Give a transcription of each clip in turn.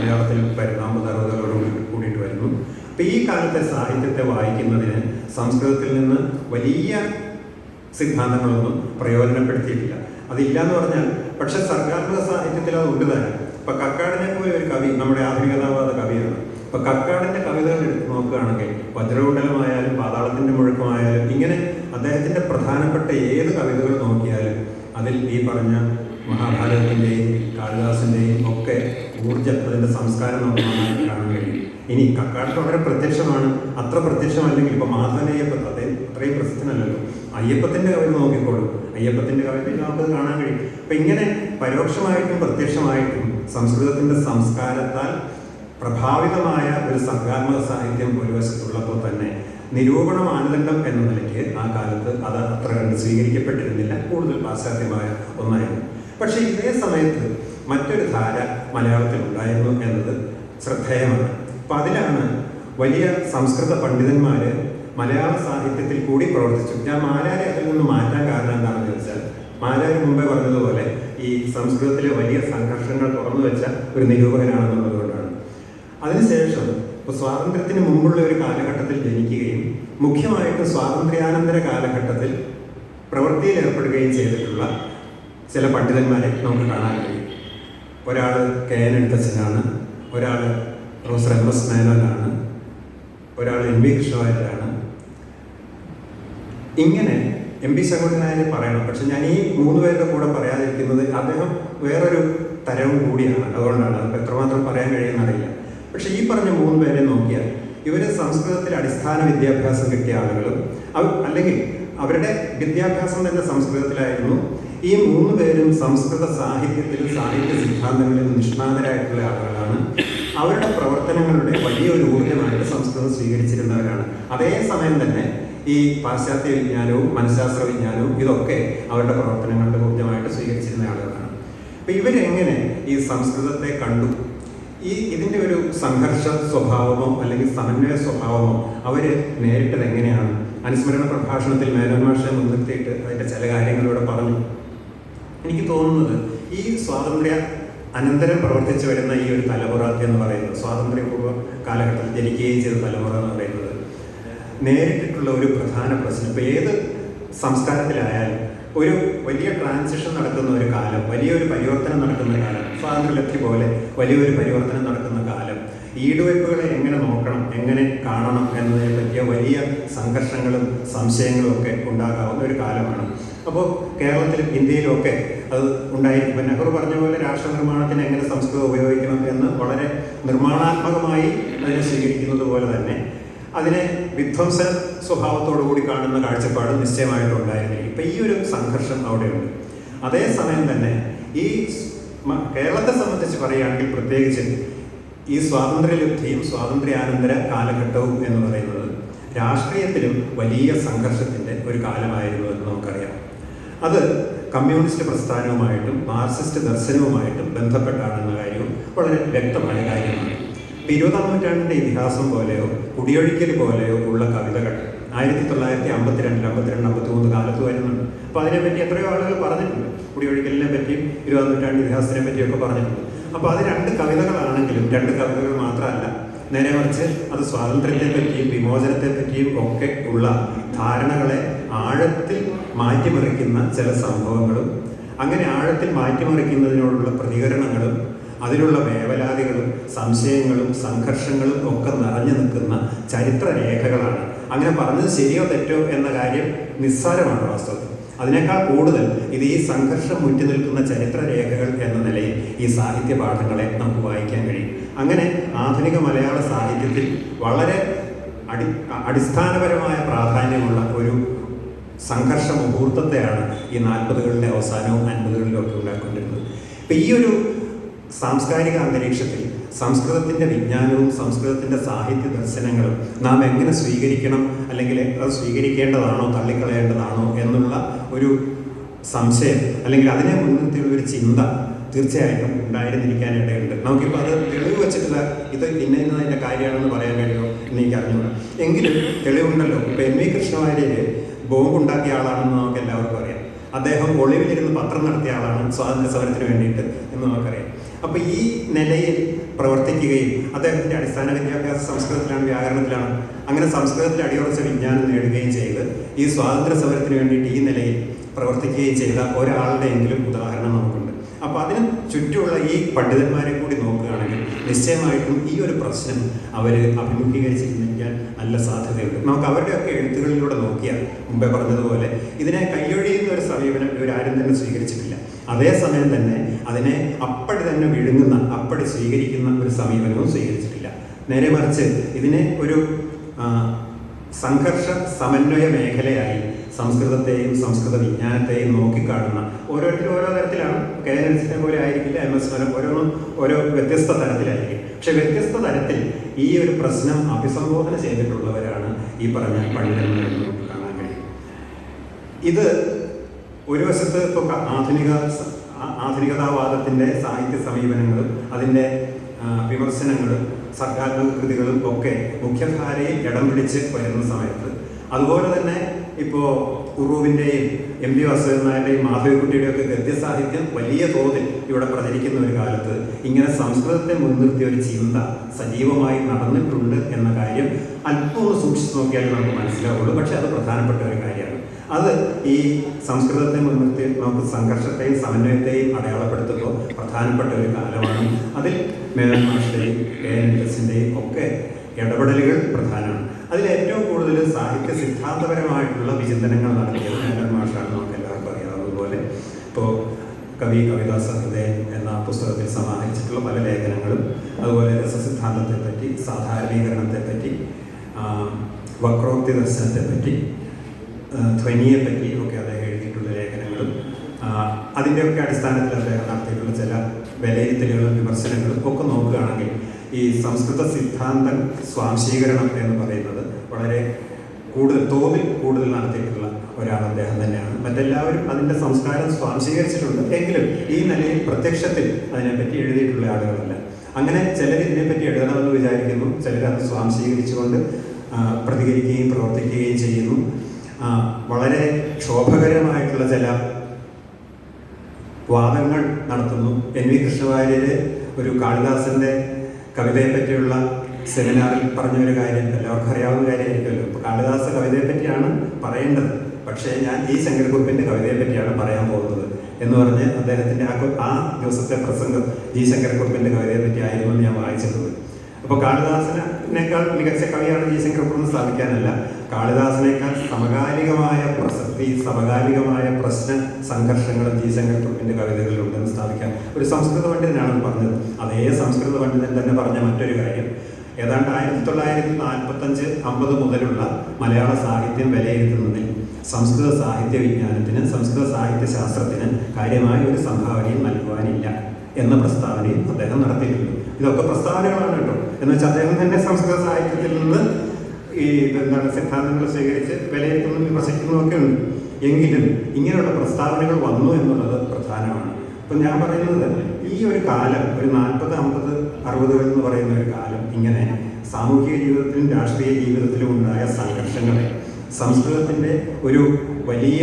മലയാളത്തിൽ പരിണാമ അറുപതുകളോട് കൂടിയിട്ട് വരുന്നു. അപ്പം ഈ കാലത്തെ സാഹിത്യത്തെ വായിക്കുന്നതിന് സംസ്കൃതത്തിൽ നിന്ന് വലിയ സിദ്ധാന്തങ്ങളൊന്നും പ്രയോജനപ്പെടുത്തിയിട്ടില്ല. അതില്ല എന്ന് പറഞ്ഞാൽ പക്ഷെ സർഗാത്മക സാഹിത്യത്തിൽ അത് ഉണ്ട് തന്നെ. ഇപ്പൊ കക്കാടിനെ പോലെ ഒരു കവി നമ്മുടെ ആധുനികതാവാദ കവിയാണ്. ഇപ്പൊ കക്കാടിന്റെ കവിതകൾ എടുത്ത് നോക്കുകയാണെങ്കിൽ വജ്രകുണ്ടലമായാലും പാതാളത്തിന്റെ മുഴക്കമായാലും ഇങ്ങനെ അദ്ദേഹത്തിന്റെ പ്രധാനപ്പെട്ട ഏത് കവിതകൾ നോക്കിയാലും അതിൽ ഈ പറഞ്ഞ മഹാഭാരതത്തിന്റെയും കാളിദാസിന്റെയും ഒക്കെ ഊർജം അതിന്റെ സംസ്കാരം നമുക്ക് കാണാൻ കഴിയും. ഇനി കക്കാട് വളരെ പ്രത്യക്ഷമാണ്. അത്ര പ്രത്യക്ഷമല്ലെങ്കിൽ ഇപ്പൊ മാധവനയ്യപ്പ അദ്ദേഹം അത്രയും പ്രസിദ്ധനല്ലല്ലോ. അയ്യപ്പത്തിന്റെ കവിത നോക്കിക്കോളൂ. അയ്യപ്പത്തിന്റെ കവിത നമുക്ക് കാണാൻ കഴിയും. അപ്പൊ ഇങ്ങനെ പരോക്ഷമായിട്ടും പ്രത്യക്ഷമായിട്ടും സംസ്കൃതത്തിന്റെ സംസ്കാരത്താൽ പ്രഭാവിതമായ ഒരു സർഗാത്മക സാഹിത്യം ഒരു വശത്തുള്ളപ്പോൾ തന്നെ നിരൂപണ മാനദണ്ഡം എന്ന നിലയ്ക്ക് ആ കാലത്ത് അത് അത്ര കണ്ട് സ്വീകരിക്കപ്പെട്ടിരുന്നില്ല. കൂടുതൽ പാശ്ചാത്യമായ ഒന്നായിരുന്നു. പക്ഷേ ഇതേ സമയത്ത് മറ്റൊരു ധാര മലയാളത്തിൽ ഉണ്ടായിരുന്നു എന്നത് ശ്രദ്ധേയമാണ്. അപ്പം അതിലാണ് വലിയ സംസ്കൃത പണ്ഡിതന്മാര് മലയാള സാഹിത്യത്തിൽ കൂടി പ്രവർത്തിച്ചു. ഞാൻ മാരാരെ അതിൽ നിന്ന് മാറ്റാൻ കാരണം എന്താണെന്ന് ചോദിച്ചാൽ മാരാര് മുമ്പേ പറഞ്ഞതുപോലെ ഈ സംസ്കൃതത്തിലെ വലിയ സംഘർഷങ്ങൾ തുറന്നു വെച്ച ഒരു നിരൂപകനാണെന്നുള്ളത് കൊണ്ടാണ് അതിനുശേഷം ഇപ്പോൾ സ്വാതന്ത്ര്യത്തിന് മുമ്പുള്ള ഒരു കാലഘട്ടത്തിൽ ജനിക്കുകയും മുഖ്യമായിട്ടും സ്വാതന്ത്ര്യാനന്തര കാലഘട്ടത്തിൽ പ്രവൃത്തിയിൽ ഏർപ്പെടുകയും ചെയ്തിട്ടുള്ള ചില പണ്ഡിതന്മാരെ നമുക്ക് കാണാൻ കഴിയും. ഒരാൾ കെ എൻ എഴുത്തച്ഛനാണ് ഒരാൾ പ്രൊഫസർ എം എസ് മേനോനാണ് ഒരാൾ എം വി കൃഷ്ണവാര്യരാണ്. ഇങ്ങനെ എം പി സഹോദരനായാലും പറയണം. പക്ഷെ ഞാൻ ഈ മൂന്ന് പേരുടെ കൂടെ പറയാതിരിക്കുന്നത് അദ്ദേഹം വേറൊരു തരവും കൂടിയാണ്. അതുകൊണ്ടാണ് അത് എത്രമാത്രം പറയാൻ കഴിയുന്നറിയില്ല. പക്ഷെ ഈ പറഞ്ഞ മൂന്ന് പേരെ നോക്കിയാൽ ഇവരെ സംസ്കൃതത്തിൽ അടിസ്ഥാന വിദ്യാഭ്യാസം കിട്ടിയ ആളുകളും അല്ലെങ്കിൽ അവരുടെ വിദ്യാഭ്യാസം തന്നെ സംസ്കൃതത്തിലായിരുന്നു. ഈ മൂന്ന് പേരും സംസ്കൃത സാഹിത്യത്തിൽ സാഹിത്യ സിദ്ധാന്തങ്ങളിലും നിഷ്ണാതരായിട്ടുള്ള ആളുകളാണ്. അവരുടെ പ്രവർത്തനങ്ങളുടെ വലിയൊരു ഊർജമായിട്ട് സംസ്കൃതം സ്വീകരിച്ചിരുന്നവരാണ്. അതേസമയം തന്നെ ഈ പാശ്ചാത്യ വിജ്ഞാനവും മനഃശാസ്ത്ര വിജ്ഞാനവും ഇതൊക്കെ അവരുടെ പ്രവർത്തനങ്ങളുടെ ഊർജമായിട്ട് സ്വീകരിച്ചിരുന്ന ആളുകളാണ്. അപ്പൊ ഇവരെങ്ങനെ ഈ സംസ്കൃതത്തെ കണ്ടു? ഈ ഇതിന്റെ ഒരു സംഘർഷ സ്വഭാവമോ അല്ലെങ്കിൽ സമന്വയ സ്വഭാവമോ അവർ നേരിട്ടത് എങ്ങനെയാണ് അനുസ്മരണ പ്രഭാഷണത്തിൽ മേനോൻ മാഷെ മുൻനിർത്തിയിട്ട് അതിന്റെ ചില കാര്യങ്ങളിലൂടെ പറഞ്ഞു. എനിക്ക് തോന്നുന്നത് ഈ സ്വാതന്ത്ര്യ അനന്തരം പ്രവർത്തിച്ചു വരുന്ന ഈ ഒരു തലമുറ എന്ന് പറയുന്നത് സ്വാതന്ത്ര്യപൂർവ കാലഘട്ടത്തിൽ ജനിക്കുകയും ചെയ്ത തലമുറ എന്ന് പറയുന്നത് നേരിട്ടിട്ടുള്ള ഒരു പ്രധാന പ്രശ്നം. ഇപ്പോൾ ഏത് സംസ്കാരത്തിലായാലും ഒരു വലിയ ട്രാൻസിഷൻ നടക്കുന്ന ഒരു കാലം വലിയൊരു പരിവർത്തനം നടക്കുന്ന കാലം സ്വാതന്ത്ര്യലബ്ധി പോലെ വലിയൊരു പരിവർത്തനം നടക്കുന്ന കാലം ഈടുവയ്പ്പുകളെ എങ്ങനെ നോക്കണം എങ്ങനെ കാണണം എന്നതിനെ പറ്റിയ വലിയ സംഘർഷങ്ങളും സംശയങ്ങളും ഒക്കെ ഉണ്ടാകാവുന്ന ഒരു കാലമാണ്. അപ്പോൾ കേരളത്തിലും ഇന്ത്യയിലും ഒക്കെ അത് ഉണ്ടായിരിക്കും. ഇപ്പം നെഹ്റു പറഞ്ഞ പോലെ രാഷ്ട്ര നിർമ്മാണത്തിന് എങ്ങനെ സംസ്കൃതം ഉപയോഗിക്കണം എന്ന് വളരെ നിർമ്മാണാത്മകമായി അതിനെ സ്വീകരിക്കുന്നത് പോലെ തന്നെ അതിനെ വിധ്വംസ സ്വഭാവത്തോടു കൂടി കാണുന്ന കാഴ്ചപ്പാട് നിശ്ചയമായിട്ടും ഉണ്ടായിരുന്നില്ല. ഇപ്പം ഈ ഒരു സംഘർഷം അവിടെയുണ്ട്. അതേസമയം തന്നെ ഈ കേരളത്തെ സംബന്ധിച്ച് പറയുകയാണെങ്കിൽ പ്രത്യേകിച്ച് ഈ സ്വാതന്ത്ര്യലബ്ധിയും സ്വാതന്ത്ര്യാനന്തര കാലഘട്ടവും എന്ന് പറയുന്നത് രാഷ്ട്രീയത്തിലും വലിയ സംഘർഷത്തിന്റെ ഒരു കാലമായിരുന്നു എന്ന് നമുക്കറിയാം. അത് കമ്മ്യൂണിസ്റ്റ് പ്രസ്ഥാനവുമായിട്ടും മാർക്സിസ്റ്റ് ദർശനവുമായിട്ടും ബന്ധപ്പെട്ടാണെന്ന കാര്യവും വളരെ വ്യക്തമായ കാര്യമാണ്. ഇരുപതാം നൂറ്റാണ്ടിന്റെ ഇതിഹാസം പോലെയോ കുടിയൊഴിക്കൽ പോലെയോ ഉള്ള കവിതകൾ ആയിരത്തി തൊള്ളായിരത്തി അമ്പത്തിരണ്ടിൽ അമ്പത്തിരണ്ട് അമ്പത്തി മൂന്ന് കാലത്ത് വരുന്നുണ്ട്. അപ്പൊ അതിനെപ്പറ്റി എത്രയോ ആളുകൾ പറഞ്ഞിട്ടുണ്ട്. കുടിയൊഴിക്കലിനെ പറ്റിയും ഇരുപതാം നൂറ്റാണ്ട് ഇതിഹാസത്തിനെ പറ്റിയൊക്കെ പറഞ്ഞിട്ടുണ്ട്. അപ്പൊ അത് രണ്ട് കവിതകളാണെങ്കിലും രണ്ട് കവിതകൾ മാത്രമല്ല നേരെ മറിച്ച് അത് സ്വാതന്ത്ര്യത്തെ പറ്റിയും വിമോചനത്തെ പറ്റിയും ഒക്കെ ഉള്ള ധാരണകളെ ആഴത്തിൽ മാറ്റിമറിക്കുന്ന ചില സംഭവങ്ങളും അങ്ങനെ ആഴത്തിൽ മാറ്റിമറിക്കുന്നതിനോടുള്ള പ്രതികരണങ്ങളും അതിലുള്ള വേവലാതികളും സംശയങ്ങളും സംഘർഷങ്ങളും ഒക്കെ നിറഞ്ഞു നിൽക്കുന്ന ചരിത്രരേഖകളാണ്. അങ്ങനെ പറഞ്ഞത് ശരിയോ തെറ്റോ എന്ന കാര്യം നിസ്സാരമാണ് വാസ്തവത്തിൽ. അതിനേക്കാൾ കൂടുതൽ ഇത് ഈ സംഘർഷം മുറ്റി നിൽക്കുന്ന ചരിത്രരേഖകൾ എന്ന നിലയിൽ ഈ സാഹിത്യ പാഠങ്ങളെ നമുക്ക് വായിക്കാൻ കഴിയും. അങ്ങനെ ആധുനിക മലയാള സാഹിത്യത്തിൽ വളരെ അടി അടിസ്ഥാനപരമായ പ്രാധാന്യമുള്ള ഒരു സംഘർഷ മുഹൂർത്തത്തെയാണ് ഈ നാൽപ്പതുകളിലെ അവസാനവും അൻപതുകളിലും ഒക്കെ ഉണ്ടാക്കൊണ്ടിരുന്നത്. ഇപ്പം ഈ ഒരു സാംസ്കാരിക അന്തരീക്ഷത്തിൽ സംസ്കൃതത്തിന്റെ വിജ്ഞാനവും സംസ്കൃതത്തിന്റെ സാഹിത്യ ദർശനങ്ങളും നാം എങ്ങനെ സ്വീകരിക്കണം അല്ലെങ്കിൽ അത് സ്വീകരിക്കേണ്ടതാണോ തള്ളിക്കളയേണ്ടതാണോ എന്നുള്ള ഒരു സംശയം അല്ലെങ്കിൽ അതിനെ മുൻനിർത്തിയുള്ള ഒരു ചിന്ത തീർച്ചയായിട്ടും ഉണ്ടായിരുന്നിരിക്കാൻ ഇടയുണ്ട് നമുക്കിപ്പോൾ അത് തെളിവ് വെച്ചിട്ടില്ല ഇത് ഇന്ന ഇന്നതിന്റെ കാര്യമാണെന്ന് പറയാൻ കഴിയുമോ എനിക്ക് അറിഞ്ഞുകൂടാ. എങ്കിലും തെളിവുണ്ടല്ലോ. ഇപ്പം എം വി കൃഷ്ണവാര്യര് ബോംബ് ഉണ്ടാക്കിയ ആളാണെന്ന് നമുക്ക് എല്ലാവർക്കും അറിയാം. അദ്ദേഹം ഒളിവിലിരുന്ന് പത്രം നടത്തിയ ആളാണ് സ്വാതന്ത്ര്യ സമരത്തിന് വേണ്ടിയിട്ട് എന്ന് നമുക്കറിയാം. അപ്പൊ ഈ നിലയിൽ പ്രവർത്തിക്കുകയും അദ്ദേഹത്തിന്റെ അടിസ്ഥാന വിദ്യാഭ്യാസ സംസ്കൃതത്തിലാണ് വ്യാകരണത്തിലാണ് അങ്ങനെ സംസ്കൃതത്തിൽ അടിയുറച്ച വിജ്ഞാനം നേടുകയും ചെയ്ത് ഈ സ്വാതന്ത്ര്യ സമരത്തിന് വേണ്ടിയിട്ട് ഈ നിലയിൽ പ്രവർത്തിക്കുകയും ചെയ്ത ഒരാളുടെയെങ്കിലും ഉദാഹരണം നമുക്കുണ്ട്. അപ്പോൾ അതിന് ചുറ്റുമുള്ള ഈ പണ്ഡിതന്മാരെ കൂടി നോക്കുകയാണെങ്കിൽ നിശ്ചയമായിട്ടും ഈ ഒരു പ്രശ്നം അവർ അഭിമുഖീകരിച്ചിരുന്നിരിക്കാൻ നല്ല സാധ്യതയുണ്ട്. നമുക്ക് അവരുടെയൊക്കെ എഴുത്തുകളിലൂടെ നോക്കിയാൽ മുമ്പേ പറഞ്ഞതുപോലെ ഇതിനെ കയ്യൊഴിയുന്ന ഒരു സമീപനം ഇവരാരും തന്നെ സ്വീകരിച്ചിട്ടില്ല. അതേസമയം തന്നെ അതിനെ അപ്പടി തന്നെ വിഴുങ്ങുന്ന അപ്പടി സ്വീകരിക്കുന്ന ഒരു സമീപനവും സ്വീകരിച്ചിട്ടില്ല. നേരെ മറിച്ച് ഇതിനെ ഒരു സംഘർഷ സമന്വയ മേഖലയായി സംസ്കൃതത്തെയും സംസ്കൃത വിജ്ഞാനത്തെയും നോക്കിക്കാണുന്ന ഓരോരുത്തരും ഓരോ തരത്തിലാണ്. കെ എൻ എൽസിനെ പോലെ ആയിരിക്കില്ല എം എസ് മരം ഓരോന്നും ഓരോ വ്യത്യസ്ത തരത്തിലായിരിക്കും. പക്ഷെ വ്യത്യസ്ത തരത്തിൽ ഈ ഒരു പ്രശ്നം അഭിസംബോധന ചെയ്തിട്ടുള്ളവരാണ് ഈ പറഞ്ഞ പണ്ഡിതന്മാരെന്ന് നമുക്ക് കാണാൻ കഴിയും. ഇത് ഒരു വശത്ത് ഇപ്പോൾ ആധുനിക ആധുനികതാവാദത്തിന്റെ സാഹിത്യ സമീപനങ്ങളും അതിന്റെ വിമർശനങ്ങളും സർഗാത്മക കൃതികളും ഒക്കെ മുഖ്യധാരയിൽ ഇടം പിടിച്ച് വരുന്ന സമയത്ത് അതുപോലെ തന്നെ ഇപ്പോൾ ഉറൂവിന്റെയും എം പി വാസുദേവൻ നായരുടെയും മാധവിക്കുട്ടിയുടെയും ഒക്കെ ഗദ്യസാഹിത്യം വലിയ തോതിൽ ഇവിടെ പ്രചരിക്കുന്ന ഒരു കാലത്ത് ഇങ്ങനെ സംസ്കൃതത്തെ മുൻനിർത്തിയ ഒരു ചിന്ത സജീവമായി നടന്നിട്ടുണ്ട് എന്ന കാര്യം അല്പം സൂക്ഷിച്ചു നോക്കിയാൽ നമുക്ക് മനസ്സിലാവുള്ളൂ. പക്ഷെ അത് പ്രധാനപ്പെട്ട ഒരു കാര്യമാണ്. അത് ഈ സംസ്കൃതത്തെ മുൻനിർത്തി നമുക്ക് സംഘർഷത്തെയും സമന്വയത്തെയും അടയാളപ്പെടുത്തുമ്പോൾ പ്രധാനപ്പെട്ട ഒരു കാലമാണ്. അതിൽ മാഷിന്റെയും കെ എൻ എസിന്റെയും ഒക്കെ ഇടപെടലുകൾ പ്രധാനമാണ്. സാഹിത്യ സിദ്ധാന്തപരമായിട്ടുള്ള വിചിന്തനങ്ങൾ നടത്തിയത് മേനോൻ മാഷാണ് നമുക്ക് എല്ലാവർക്കും അറിയാവുന്നതുപോലെ ഇപ്പോൾ കവി കവിതാ സഹൃദയൻ എന്ന പുസ്തകത്തിൽ സമാഹരിച്ചിട്ടുള്ള പല ലേഖനങ്ങളും അതുപോലെ രസസിദ്ധാന്തത്തെ പറ്റി സാധാരണീകരണത്തെപ്പറ്റി വക്രോക്തി ദർശനത്തെപ്പറ്റി ധ്വനിയെപ്പറ്റി ഒക്കെ അദ്ദേഹം എഴുതിയിട്ടുള്ള ലേഖനങ്ങളും അതിന്റെയൊക്കെ അടിസ്ഥാനത്തിൽ അദ്ദേഹം നടത്തിയിട്ടുള്ള ചില വിലയിരുത്തലുകളും വിമർശനങ്ങളും ഒക്കെ നോക്കുകയാണെങ്കിൽ ഈ സംസ്കൃത സിദ്ധാന്ത സ്വാംശീകരണം എന്ന് പറയുന്നത് വളരെ കൂടുതൽ തോതിൽ കൂടുതൽ നടത്തിയിട്ടുള്ള ഒരാൾ അദ്ദേഹം തന്നെയാണ്. മറ്റെല്ലാവരും അതിന്റെ സംസ്കാരം സ്വാംശീകരിച്ചിട്ടുണ്ട്. എങ്കിലും ഈ നിലയിൽ പ്രത്യക്ഷത്തിൽ അതിനെപ്പറ്റി എഴുതിയിട്ടുള്ള ആളുകളല്ല. അങ്ങനെ ചിലർ ഇതിനെപ്പറ്റി എഴുതണമെന്ന് വിചാരിക്കുന്നു. ചിലർ അത് സ്വാംശീകരിച്ചുകൊണ്ട് പ്രതികരിക്കുകയും പ്രവർത്തിക്കുകയും ചെയ്യുന്നു. വളരെ ക്ഷോഭകരമായിട്ടുള്ള ചില വാദങ്ങൾ നടത്തുന്നു. എൻ വി കൃഷ്ണവാര്യര് ഒരു കാളിദാസന്റെ കവിതയെ പറ്റിയുള്ള സെമിനാറിൽ പറഞ്ഞൊരു കാര്യം എല്ലാവർക്കും അറിയാവുന്ന കാര്യമായിരിക്കുമല്ലോ. ഇപ്പൊ കാളിദാസ കവിതയെ പറ്റിയാണ് പറയേണ്ടത്. പക്ഷേ ഞാൻ ഈ ശങ്കരക്കുറിപ്പിന്റെ കവിതയെ പറ്റിയാണ് പറയാൻ പോകുന്നത് എന്ന് പറഞ്ഞ് അദ്ദേഹത്തിന്റെ ആ ആ ദിവസത്തെ പ്രസംഗം ജി ശങ്കരക്കുറിപ്പിന്റെ കവിതയെ പറ്റി ആയിരുന്നു ഞാൻ വായിച്ചിട്ടുള്ളത് അപ്പോൾ കാളിദാസനേക്കാൾ മികച്ച കവിയാണ് ജി ശങ്കരക്കുറിപ്പ് എന്ന് സ്ഥാപിക്കാനല്ല. കാളിദാസനേക്കാൾ സമകാലികമായ പ്രസക്തി സമകാലികമായ പ്രശ്ന സംഘർഷങ്ങളും ജി ശങ്കരക്കുറിപ്പിന്റെ കവിതകളിലുണ്ടെന്ന് സ്ഥാപിക്കാൻ ഒരു സംസ്കൃത പണ്ഡിതനാണ് പറഞ്ഞത്. അതേ സംസ്കൃത പണ്ഡിതൻ തന്നെ പറഞ്ഞ മറ്റൊരു കാര്യം. ഏതാണ്ട് ആയിരത്തി തൊള്ളായിരത്തി നാൽപ്പത്തഞ്ച് അമ്പത് മുതലുള്ള മലയാള സാഹിത്യം വിലയിരുത്തുന്നതിൽ സംസ്കൃത സാഹിത്യ വിജ്ഞാനത്തിന് സംസ്കൃത സാഹിത്യ ശാസ്ത്രത്തിന് കാര്യമായ ഒരു സംഭാവനയും നൽകുവാനില്ല എന്ന പ്രസ്താവനയും അദ്ദേഹം നടത്തിയിട്ടുണ്ട്. ഇതൊക്കെ പ്രസ്താവനകളാണ് കേട്ടോ. എന്ന് വെച്ചാൽ അദ്ദേഹം തന്നെ സംസ്കൃത സാഹിത്യത്തിൽ നിന്ന് ഈ എന്താണ് സിദ്ധാന്തങ്ങൾ സ്വീകരിച്ച് വിലയിരുത്തുന്നതും വിമർശിക്കുന്നതും ഒക്കെ ഉണ്ട്. എങ്കിലും ഇങ്ങനെയുള്ള പ്രസ്താവനകൾ വന്നു എന്നുള്ളത് അപ്പം ഞാൻ പറയുന്നത് ഈ ഒരു കാലം ഒരു നാൽപ്പത് അമ്പത് അറുപതുകൾ എന്ന് പറയുന്ന ഒരു കാലം ഇങ്ങനെ സാമൂഹിക ജീവിതത്തിലും രാഷ്ട്രീയ ജീവിതത്തിലും ഉണ്ടായ സംഘർഷങ്ങളെ സംസ്കൃതത്തിന്റെ ഒരു വലിയ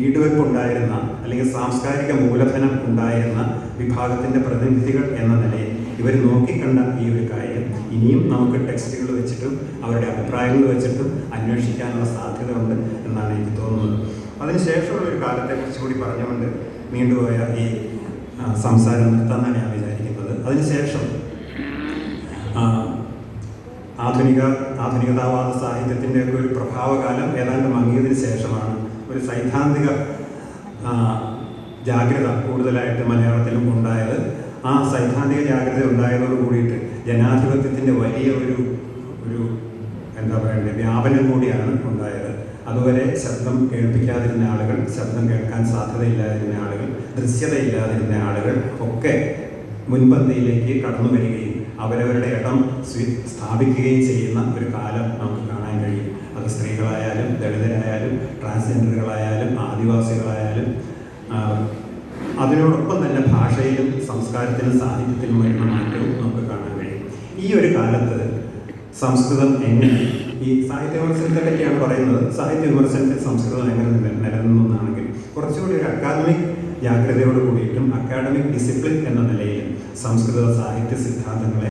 ഈടുവെപ്പ് ഉണ്ടായിരുന്ന അല്ലെങ്കിൽ സാംസ്കാരിക മൂലധനം ഉണ്ടായിരുന്ന വിഭാഗത്തിന്റെ പ്രതിനിധികൾ എന്ന നിലയിൽ ഇവർ നോക്കിക്കണ്ട ഈ ഒരു കാര്യം. ഇനിയും നമുക്ക് ടെക്സ്റ്റുകൾ വെച്ചിട്ടും അവരുടെ അഭിപ്രായങ്ങൾ വെച്ചിട്ടും അന്വേഷിക്കാനുള്ള സാധ്യത ഉണ്ട് എന്നാണ് എനിക്ക് തോന്നുന്നത്. അതിനുശേഷമുള്ള ഒരു കാലത്തെക്കുറിച്ച് കൂടി പറഞ്ഞുകൊണ്ട് നീണ്ടുപോയ ഈ സംസാരം നിർത്താമെന്നാണ് ഞാൻ വിചാരിക്കുന്നത്. അതിനുശേഷം ആധുനിക ആധുനികതാവാദ സാഹിത്യത്തിന്റെ ഒക്കെ ഒരു പ്രഭാവകാലം ഏതാണ്ട് മങ്ങിയതിന് ശേഷമാണ് ഒരു സൈദ്ധാന്തിക ജാഗ്രത കൂടുതലായിട്ട് മലയാളത്തിലും ഉണ്ടായത്. ആ സൈദ്ധാന്തിക ജാഗ്രത ഉണ്ടായതോട് കൂടിയിട്ട് ജനാധിപത്യത്തിന്റെ വലിയ ഒരു ഒരു എന്താ പറയണ്ടേ വ്യാപനം കൂടിയാണ് ഉണ്ടായത്. അതുവരെ ശബ്ദം കേൾപ്പിക്കാതിരുന്ന ആളുകൾ ശബ്ദം കേൾക്കാൻ സാധ്യതയില്ലാതിരുന്ന ആളുകൾ ദൃശ്യതയില്ലാതിരുന്ന ആളുകൾ ഒക്കെ മുൻപന്തിയിലേക്ക് കടന്നു വരികയും അവരവരുടെ ഇടം സ്ഥാപിക്കുകയും ചെയ്യുന്ന ഒരു കാലം നമുക്ക് കാണാൻ കഴിയും. അത് സ്ത്രീകളായാലും ദളിതരായാലും ട്രാൻസ്ജെൻഡറുകളായാലും ആദിവാസികളായാലും അതിനോടൊപ്പം തന്നെ ഭാഷയിലും സംസ്കാരത്തിലും സാഹിത്യത്തിലും വരുന്ന മാറ്റവും നമുക്ക് കാണാൻ കഴിയും. ഈ ഒരു കാലത്ത് സംസ്കൃതം എങ്ങനെ ഈ സാഹിത്യ വിമർശനത്തെ പറ്റിയാണ് പറയുന്നത്. സാഹിത്യ വിമർശനത്തിൽ സംസ്കൃതം എങ്ങനെ നില- നിലനിന്നു എന്നാണെങ്കിൽ കുറച്ചുകൂടി ഒരു അക്കാദമിക് ജാഗ്രതയോട് കൂടിയിട്ടും അക്കാഡമിക് ഡിസിപ്ലിൻ എന്ന നിലയിലും സംസ്കൃത സാഹിത്യ സിദ്ധാന്തങ്ങളെ